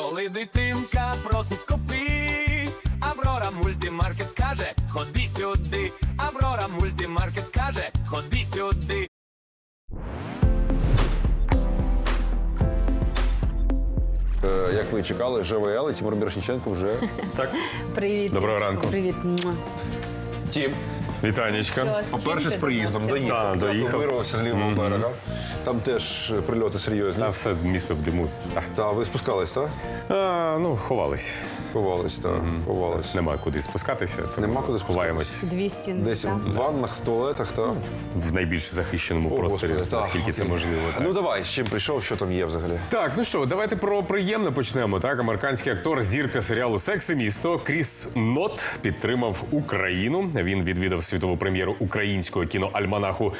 Коли дитинка просить купи, Аврора мультимаркет каже, ходи сюди, Аврора мультимаркет каже, ходи сюди. Е, Як ви чекали, ЖВЛ і Тимур Мірошніченко вже. Так, Привіт. Доброго ранку. Привіт. Тім, вітанечка. По-перше, з приїздом до доїхав. Так, доїхав. Вирвався з лівого берега. Там теж е, прильоти серйозні. Та все місто в диму. Так. Та ви спускались, так? А, ну, ховались. Ховались, так. Ховались. Нема куди спускатися. тому Нема куди спускатися. Ховаємось Дві стіни. Десь так? в ваннах, в туалетах, так? в найбільш захищеному О, просторі, Господи, так, наскільки це окей. можливо. Так. Ну давай, з чим прийшов, що там є взагалі? Так, ну що, давайте про приємне почнемо. Так, американський актор, зірка серіалу Секс і місто Кріс Нот підтримав Україну. Він відвідав світову прем'єру українського кіноальманаху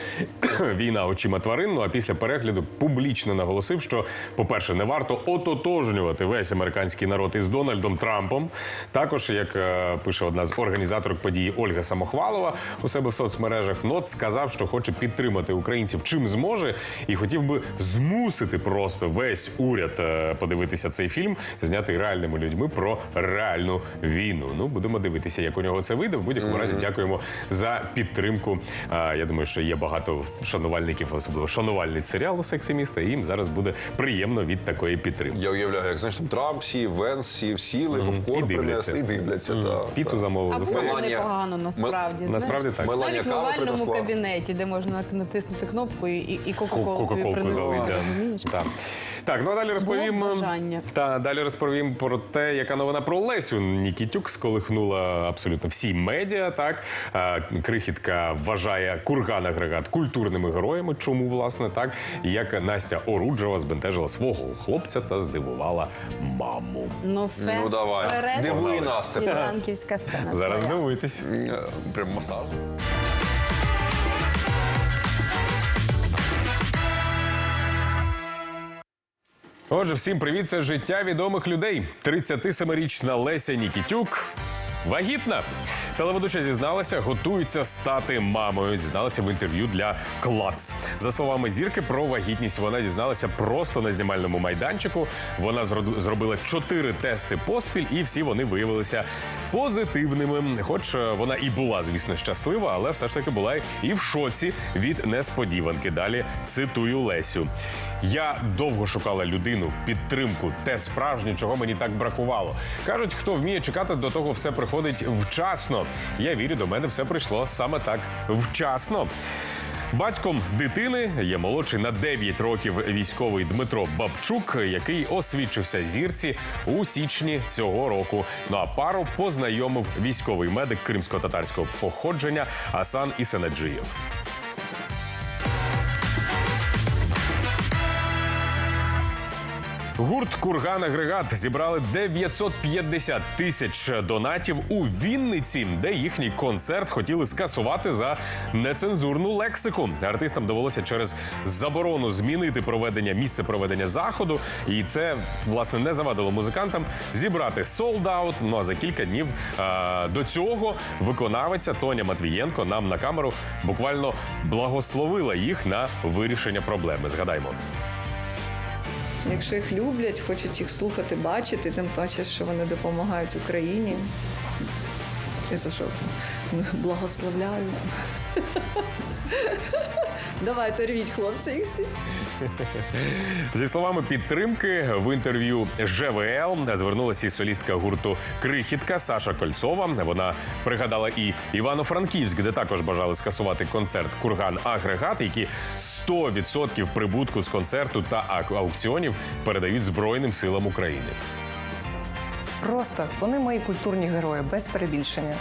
Війна очима тварин. Ну а після перегляду публічно наголосив, що, по-перше, не варто ототожнювати весь американський народ із Дональдом Трампом. Також, як е, пише одна з організаторок події Ольга Самохвалова у себе в соцмережах, Нот сказав, що хоче підтримати українців чим зможе, і хотів би змусити просто весь уряд е, подивитися цей фільм, знятий реальними людьми про реальну війну. Ну будемо дивитися, як у нього це вийде. В будь-якому разі дякуємо за підтримку. Е, Я думаю, що є багато шанувальників, особливо шанувальниць серіалу «Секс і міста. І їм зараз буде приємно від такої підтримки. Я уявляю, як знаєш, там Трамп сів, Венс сів, сіли, попкорн І дивляться. принесли і дивляться. та, Піцу та. замовили. А було Меланія- непогано насправді. знаєш. Насправді так. Меланія Навіть в овальному кабінеті, де можна натиснути кнопку і, і, і кока-колу тобі да. розумієш? Так. Так, ну а далі розповім. Було бажання. Та далі розповім про те, яка новина про Лесю Нікітюк сколихнула абсолютно всі медіа. Так Е, крихітка вважає курган агрегат культурними героями. Чому власне так? Як Настя Оруджева збентежила свого хлопця та здивувала маму. Ну все, Ну, давай. вперед. Диви нас тепер. Іванківська сцена. Зараз твоя. дивитись. Е, Прям масаж. Отже, всім привіт. Це життя відомих людей. 37-річна Леся Нікітюк. Вагітна телеведуча зізналася, готується стати мамою. Зізналася в інтерв'ю для Клац. За словами зірки, про вагітність вона дізналася просто на знімальному майданчику. Вона зробила чотири тести поспіль, і всі вони виявилися позитивними. Хоч е, вона і була, звісно, щаслива, але все ж таки була і в шоці від несподіванки. Далі цитую Лесю. Я довго шукала людину, підтримку, те справжнє, чого мені так бракувало. Кажуть, хто вміє чекати, до того все приходить вчасно. Я вірю, до мене все прийшло саме так вчасно. Батьком дитини є молодший на 9 років військовий Дмитро Бабчук, який освідчився зірці у січні цього року. Ну а пару познайомив військовий медик кримсько-татарського походження Асан Ісенаджиєв. Гурт Курган Агрегат зібрали 950 тисяч донатів у Вінниці, де їхній концерт хотіли скасувати за нецензурну лексику. Артистам довелося через заборону змінити проведення місце проведення заходу, і це власне не завадило музикантам зібрати солдаут. Ну а за кілька днів а, до цього виконавиця Тоня Матвієнко нам на камеру буквально благословила їх на вирішення проблеми. Згадаймо. Якщо їх люблять, хочуть їх слухати, бачити, тим паче, що вони допомагають Україні. І за що благословляю. Давайте рвіть, хлопці, їх всі. Зі словами підтримки в інтерв'ю ЖВЛ звернулася і солістка гурту Крихітка Саша Кольцова. Вона пригадала і Івано-Франківськ, де також бажали скасувати концерт Курган Агрегат, які 100% прибутку з концерту та аукціонів передають Збройним силам України. Просто вони мої культурні герої, без перебільшення.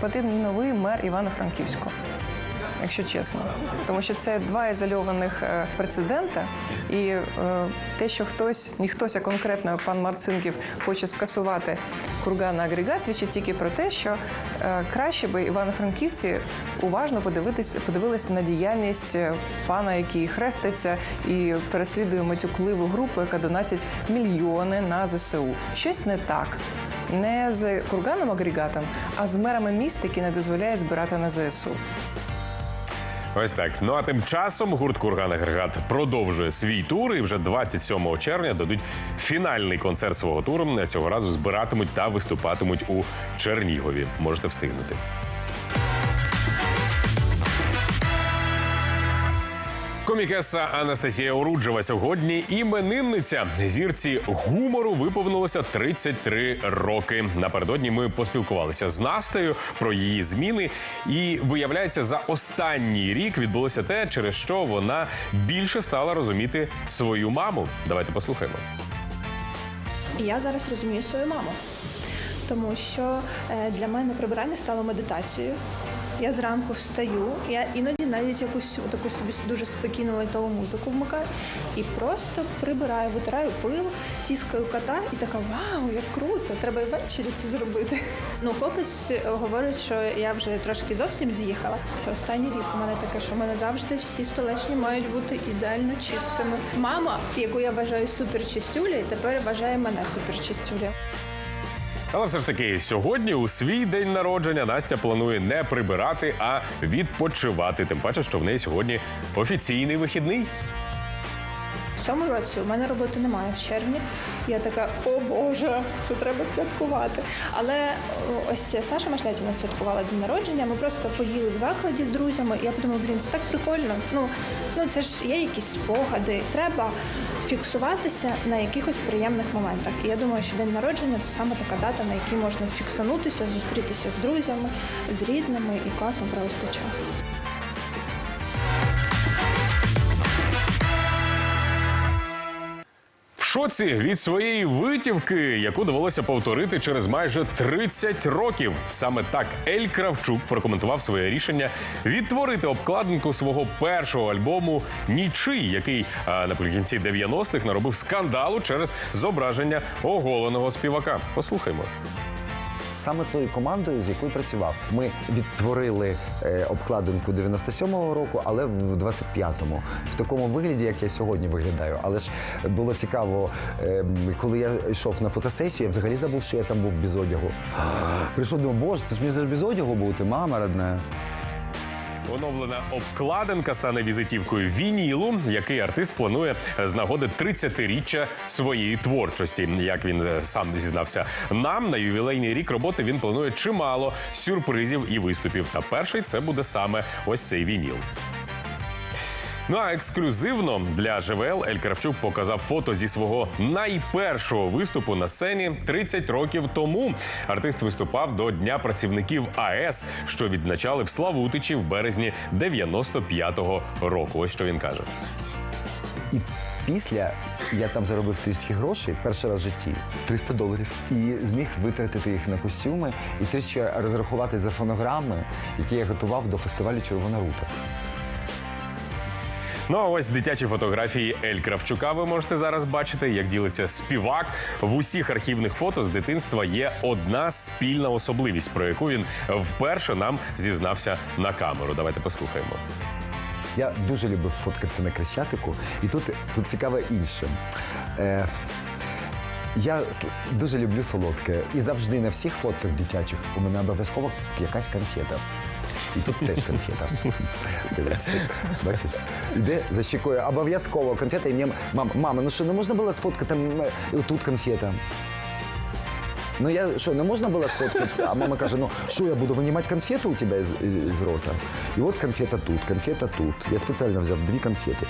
Потрібен новий мер Івано-Франківського, якщо чесно. Тому що це два ізольованих е, прецедента, і е, те, що хтось, а конкретно пан Марцинків хоче скасувати курган на агрегат, свідчить тільки про те, що е, краще би івано-франківці уважно подивитись, подивилися на діяльність пана, який хреститься і переслідує матюкливу групу, яка донатить мільйони на ЗСУ. Щось не так. Не з курганом агрегатом, а з мерами міст, які не дозволяють збирати на ЗСУ. Ось так. Ну а тим часом гурт Курган Агрегат продовжує свій тур і вже 27 червня дадуть фінальний концерт свого туру. Цього разу збиратимуть та виступатимуть у Чернігові. Можете встигнути. Комікеса Анастасія Оруджева сьогодні іменинниця. Зірці гумору виповнилося 33 роки. Напередодні ми поспілкувалися з Настею про її зміни. І виявляється, за останній рік відбулося те, через що вона більше стала розуміти свою маму. Давайте послухаємо. Я зараз розумію свою маму, тому що е, для мене прибирання стало медитацією. Я зранку встаю, я іноді навіть якусь таку собі дуже спокійну лайтову музику вмикаю і просто прибираю, витираю пил, тіскаю кота і така вау, як круто! Треба і ввечері це зробити. Ну, хлопець говорить, що я вже трошки зовсім з'їхала. Це останній рік у мене таке, що в мене завжди всі столешні мають бути ідеально чистими. Мама, яку я вважаю суперчистюлею, тепер вважає мене суперчистюлею. Але все ж таки, сьогодні у свій день народження Настя планує не прибирати, а відпочивати. Тим паче, що в неї сьогодні офіційний вихідний. Цьому році у мене роботи немає в червні. Я така, о Боже, це треба святкувати. Але ось Саша Машлятіна святкувала день народження. Ми просто поїли в закладі з друзями. І я подумала, блін, це так прикольно. Ну, ну це ж є якісь спогади. Треба фіксуватися на якихось приємних моментах. І я думаю, що день народження це саме така дата, на якій можна фіксанутися, зустрітися з друзями, з рідними і класно провести час. Шоці від своєї витівки, яку довелося повторити через майже 30 років. Саме так Ель Кравчук прокоментував своє рішення відтворити обкладинку свого першого альбому Нічий, який а, наприкінці 90-х наробив скандалу через зображення оголеного співака. Послухаймо. Саме тою командою, з якою працював. Ми відтворили е, обкладинку 97-го року, але в 25-му. В такому вигляді, як я сьогодні виглядаю. Але ж було цікаво, е, коли я йшов на фотосесію, я взагалі забув, що я там був без одягу. Прийшов, думаю, боже, це ж мені без одягу бути, мама родна. Оновлена обкладинка стане візитівкою вінілу, який артист планує з нагоди 30-річчя своєї творчості. Як він е, сам зізнався нам на ювілейний рік роботи він планує чимало сюрпризів і виступів. Та перший це буде саме ось цей вініл. Ну а ексклюзивно для ЖВЛ Ель Кравчук показав фото зі свого найпершого виступу на сцені 30 років тому. Артист виступав до Дня працівників АЕС, що відзначали в Славутичі в березні 95-го року. Ось що він каже. І після я там заробив трішки грошей, перший раз в житті 300 доларів. І зміг витратити їх на костюми і трішки розрахувати за фонограми, які я готував до фестивалю Червона рута. Ну а ось дитячі фотографії Ель Кравчука. Ви можете зараз бачити, як ділиться співак. В усіх архівних фото з дитинства є одна спільна особливість, про яку він вперше нам зізнався на камеру. Давайте послухаємо. Я дуже любив фоткатися на Крещатику, і тут, тут цікаве інше. Е, я дуже люблю солодке. І завжди на всіх фотках дитячих у мене обов'язково якась конфета. Тут теж конфета. Дивіться, бачиш? Іде за щекою обов'язково конфета, і мені мама, мама, ну що, не можна було сфоткати е, тут конфета. Ну я що, не можна було сфоткати? А мама каже: ну що я буду винімати конфету у тебе з, з рота? І от конфета тут, конфета тут. Я спеціально взяв дві конфети.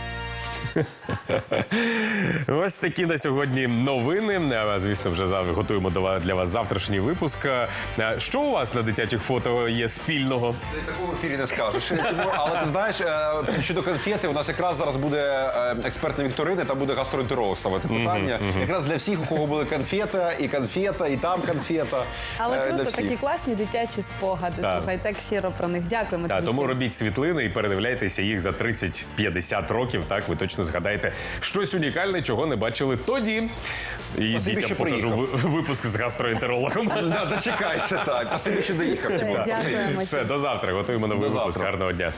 Ось такі на сьогодні новини. Звісно, вже готуємо до для вас завтрашній випуск. Що у вас на дитячих фото є спільного? Такого в ефірі не скажеш. Але ти знаєш, е, щодо конфети, у нас якраз зараз буде е, експертна вікторина, там буде гастроентеролог ставити питання. Якраз для всіх, у кого були конфета, і конфета, і там конфета. Але Е, круто, такі класні дитячі спогади. Слухай, так щиро про них. Дякуємо тобі. тому робіть світлини і передивляйтеся їх за 30-50 років. Так ви точно згадаєте щось унікальне, чого не бачили тоді. І Спасибі, дітям що покажу ви- випуск з гастроентерологом. Да, дочекайся так. Спасибі, що доїхав. Все, Тимур. Дякуємо. Все, до завтра. Готуємо новий До випуск. завтра. Гарного дня.